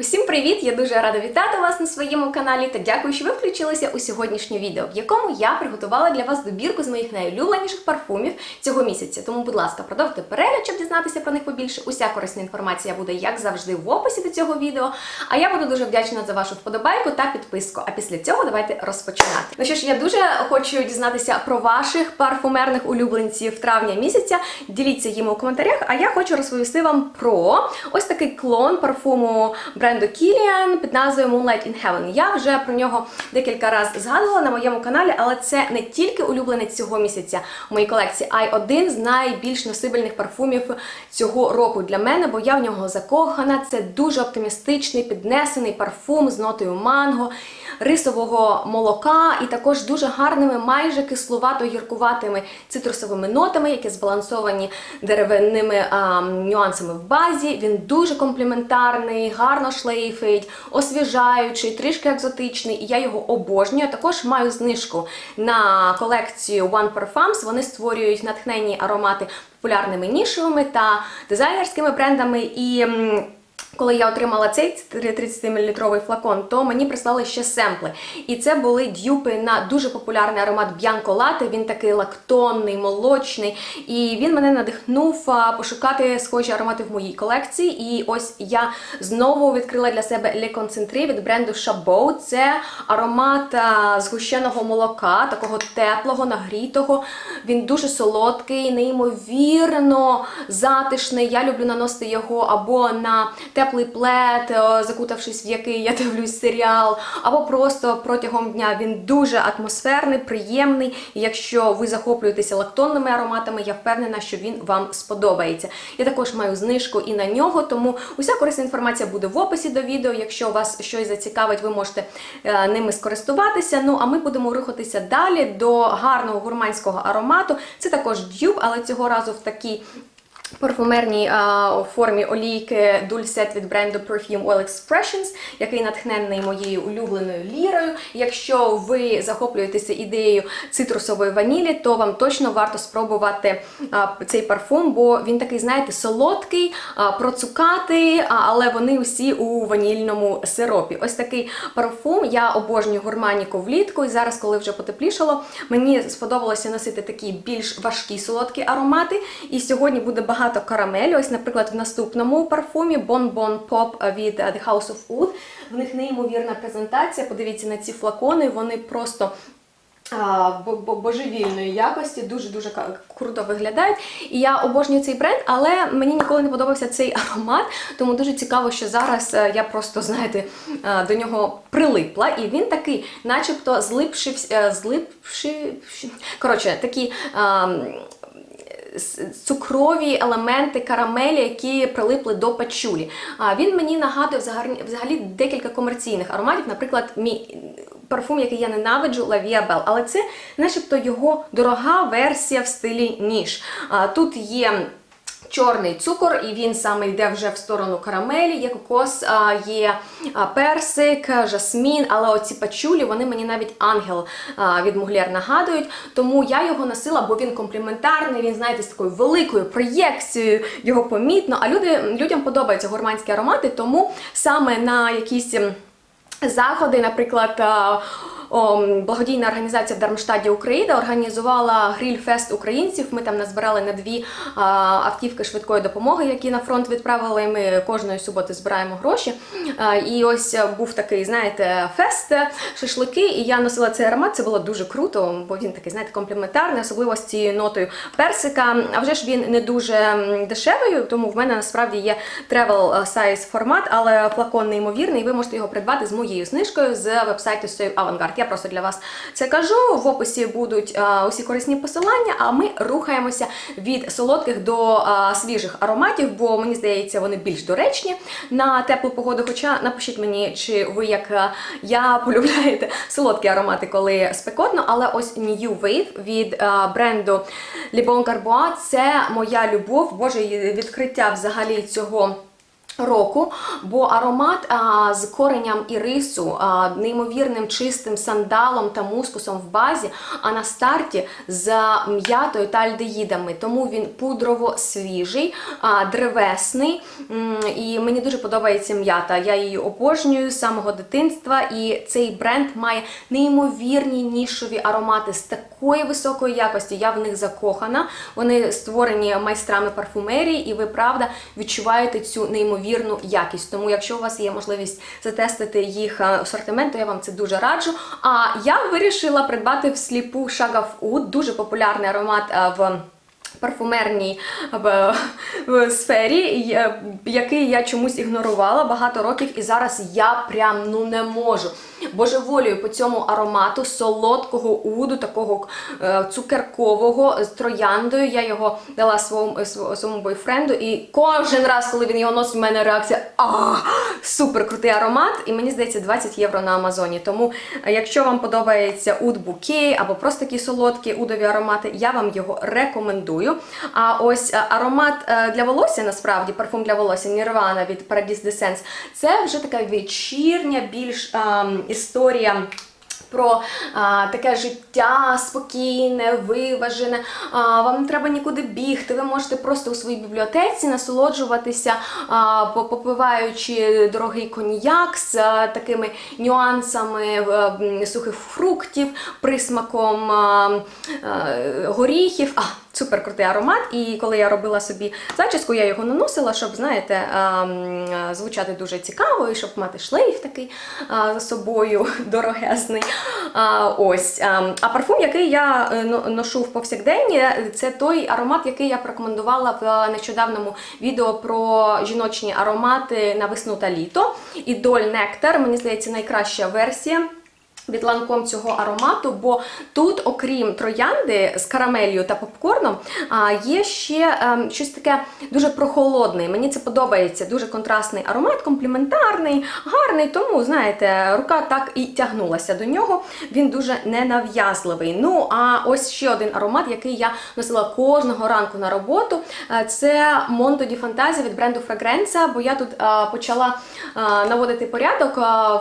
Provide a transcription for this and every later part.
Усім привіт! Я дуже рада вітати вас на своєму каналі та дякую, що ви включилися у сьогоднішнє відео, в якому я приготувала для вас добірку з моїх найулюбленіших парфумів цього місяця. Тому, будь ласка, продовжуйте перегляд, щоб дізнатися про них побільше. Уся корисна інформація буде, як завжди, в описі до цього відео. А я буду дуже вдячна за вашу вподобайку та підписку. А після цього давайте розпочинати. Ну що ж, я дуже хочу дізнатися про ваших парфумерних улюбленців травня місяця. Діліться їм у коментарях. А я хочу розповісти вам про ось такий клон парфуму бренду Kilian під назвою Moonlight in Heaven. Я вже про нього декілька разів згадувала на моєму каналі, але це не тільки улюбленець цього місяця у моїй колекції, а й один з найбільш носибельних парфумів цього року для мене, бо я в нього закохана. Це дуже оптимістичний, піднесений парфум з нотою манго, рисового молока і також дуже гарними, майже кислувато-гіркуватими цитрусовими нотами, які збалансовані деревинними а, нюансами в базі. Він дуже компліментарний, гарно шлейфить, освіжаючий, трішки екзотичний, і я його обожнюю. Також маю знижку на колекцію One Parfums. Вони створюють натхненні аромати популярними нішовими та дизайнерськими брендами. І коли я отримала цей 30-мл флакон, то мені прислали ще семпли. І це були дюпи на дуже популярний аромат Bianco Latte. Він такий лактонний, молочний. І він мене надихнув пошукати схожі аромати в моїй колекції. І ось я знову відкрила для себе Le Concentré від бренду Chabot. Це аромат згущеного молока, такого теплого, нагрітого. Він дуже солодкий, неймовірно затишний. Я люблю наносити його або на теплий плед, е, закутавшись в який я дивлюсь серіал, або просто протягом дня він дуже атмосферний, приємний. І якщо ви захоплюєтеся лактонними ароматами, я впевнена, що він вам сподобається. Я також маю знижку і на нього, тому уся корисна інформація буде в описі до відео. Якщо вас щось зацікавить, ви можете е, ними скористуватися. Ну а ми будемо рухатися далі до гарного гурманського аромату. Це також дюб, але цього разу в такій парфумерній формі олійки Dulcet від бренду Perfume Oil Expressions, який натхнений моєю улюбленою лірою. Якщо ви захоплюєтеся ідеєю цитрусової ванілі, то вам точно варто спробувати а, цей парфум, бо він такий, знаєте, солодкий, а, процукатий, а, але вони усі у ванільному сиропі. Ось такий парфум. Я обожнюю гурманіку влітку, і зараз, коли вже потеплішало, мені сподобалося носити такі більш важкі солодкі аромати. І сьогодні буде багато карамелі. Ось, наприклад, в наступному парфумі Bon Bon Pop від е, The House of Wood. В них неймовірна презентація. Подивіться на ці флакони, вони просто. Божевільної якості, дуже-дуже круто виглядають. І я обожнюю цей бренд, але мені ніколи не подобався цей аромат, тому дуже цікаво, що зараз е, я просто, знаєте, е, до нього прилипла. І він такий, начебто, злипшився, злипши. Коротше, такі. Цукрові елементи карамелі, які прилипли до пачулі. А він мені нагадує взагалі, декілька комерційних ароматів, наприклад, мій парфум, який я ненавиджу, Лавія Бел. Але це начебто його дорога версія в стилі ніж. Тут є. Чорний цукор, і він саме йде вже в сторону карамелі, є кокос, є персик, жасмін, але оці пачулі, вони мені навіть ангел від Муглєр нагадують. Тому я його носила, бо він компліментарний, він, знаєте, з такою великою проєкцією, його помітно. А люди, людям подобаються гурманські аромати, тому саме на якісь. ем, заходи, наприклад. Благодійна організація в Дармштаді Україна організувала гриль-фест українців. Ми там назбирали на дві автівки швидкої допомоги, які на фронт відправили. Ми кожної суботи збираємо гроші. І ось був такий, знаєте, фест, шашлики. І я носила цей аромат. Це було дуже круто, бо він такий, знаєте, компліментарний, особливо з цією нотою персика. А вже ж він не дуже дешевий, тому в мене насправді є travel size формат, але флакон неймовірний. Ви можете його придбати з моєю знижкою з вебсайту Save Avantgarde. Я просто для вас це кажу. В описі будуть а, усі корисні посилання, а ми рухаємося від солодких до а, свіжих ароматів, бо мені здається, вони більш доречні на теплу погоду. Хоча напишіть мені, чи ви, як а, я, полюбляєте солодкі аромати, коли спекотно, але ось New Wave від а, бренду Le Bon Garbois – це моя любов, боже, відкриття взагалі цього. Року, бо аромат а, з коренням ірису, а, неймовірним чистим сандалом та мускусом в базі, а на старті з м'ятою та альдеїдами. Тому він пудрово свіжий, древесний. І мені дуже подобається м'ята. Я її обожнюю з самого дитинства. І цей бренд має неймовірні нішові аромати з такої високої якості. Я в них закохана. Вони створені майстрами парфумерії, і ви правда відчуваєте цю неймовірну якість. Тому, якщо у вас є можливість затестити їх е, асортимент, то я вам це дуже раджу. А я вирішила придбати всліпу Шагав Уд, дуже популярний аромат е, в. Парфумерній в сфері, який я чомусь ігнорувала багато років, і зараз я прям ну не можу. Божеволію по цьому аромату солодкого уду, такого е, цукеркового з трояндою. Я його дала своєму, своєму бойфренду, і кожен раз, коли він його носить, в мене реакція а супер крутий аромат. І мені здається, 20 євро на Амазоні. Тому, е, якщо вам подобається уд буке або просто такі солодкі удові аромати, я вам його рекомендую. А ось е, аромат е, для волосся, насправді, парфум для волосся Nirvana від Paradise Descents, це вже така вечірня, більш ем, історія. Про а, таке життя спокійне, виважене. А, вам не треба нікуди бігти. Ви можете просто у своїй бібліотеці насолоджуватися, а, попиваючи дорогий коньяк з а, такими нюансами е, м, сухих фруктів, присмаком а, а, горіхів. А, Супер крутий аромат, і коли я робила собі зачіску, я його наносила, щоб, знаєте, ем, е, звучати дуже цікаво, і щоб мати шлейф такий е, за собою дорогезний. Ось. ем, А парфум, який я е, ношу в повсякденні, це той аромат, який я порекомендувала в нещодавному відео про жіночні аромати на весну та літо. Ідоль Нектар, мені здається, найкраща версія. Від ланком цього аромату, бо тут, окрім троянди з карамелью та попкорном, є ще ем, щось таке дуже прохолодне. Мені це подобається. Дуже контрастний аромат, компліментарний, гарний. Тому, знаєте, рука так і тягнулася до нього. Він дуже ненав'язливий. Ну, а ось ще один аромат, який я носила кожного ранку на роботу. е, Це Monto di Fantasia від бренду Fragrance, бо я тут е, почала е, наводити порядок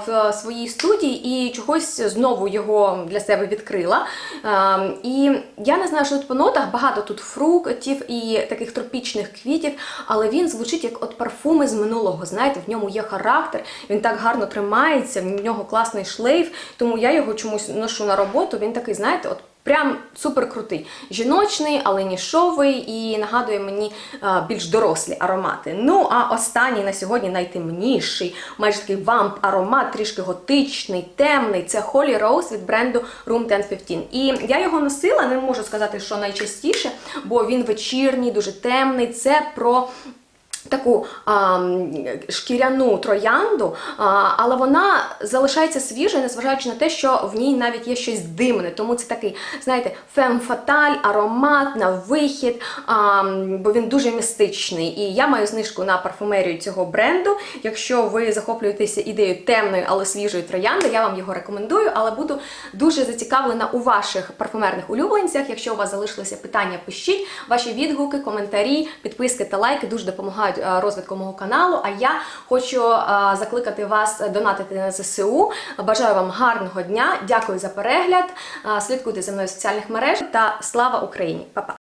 в своїй студії і чогось знову його для себе відкрила. Е, І я не знаю, що тут по нотах, багато тут фруктів і таких тропічних квітів, але він звучить як от парфуми з минулого. Знаєте, в ньому є характер, він так гарно тримається, в нього класний шлейф, тому я його чомусь ношу на роботу. Він такий, знаєте, от. Прям супер крутий. Жіночний, але нішовий і нагадує мені а, більш дорослі аромати. Ну, а останній на сьогодні найтемніший, майже такий вамп аромат, трішки готичний, темний. Це Holy Rose від бренду Room 1015. І я його носила, не можу сказати, що найчастіше, бо він вечірній, дуже темний. Це про таку а, шкіряну троянду, а, але вона залишається свіжою, незважаючи на те, що в ній навіть є щось димне. Тому це такий, знаєте, фем-фаталь, аромат на вихід, а, бо він дуже містичний. І я маю знижку на парфумерію цього бренду. Якщо ви захоплюєтеся ідеєю темної, але свіжої троянди, я вам його рекомендую, але буду дуже зацікавлена у ваших парфумерних улюбленцях. Якщо у вас залишилися питання, пишіть ваші відгуки, коментарі, підписки та лайки дуже допомагають е, розвитку мого каналу. А я хочу е, закликати вас донатити на ЗСУ. Бажаю вам гарного дня. Дякую за перегляд. Е, Слідкуйте за мною в соціальних мережах та слава Україні! Па-па!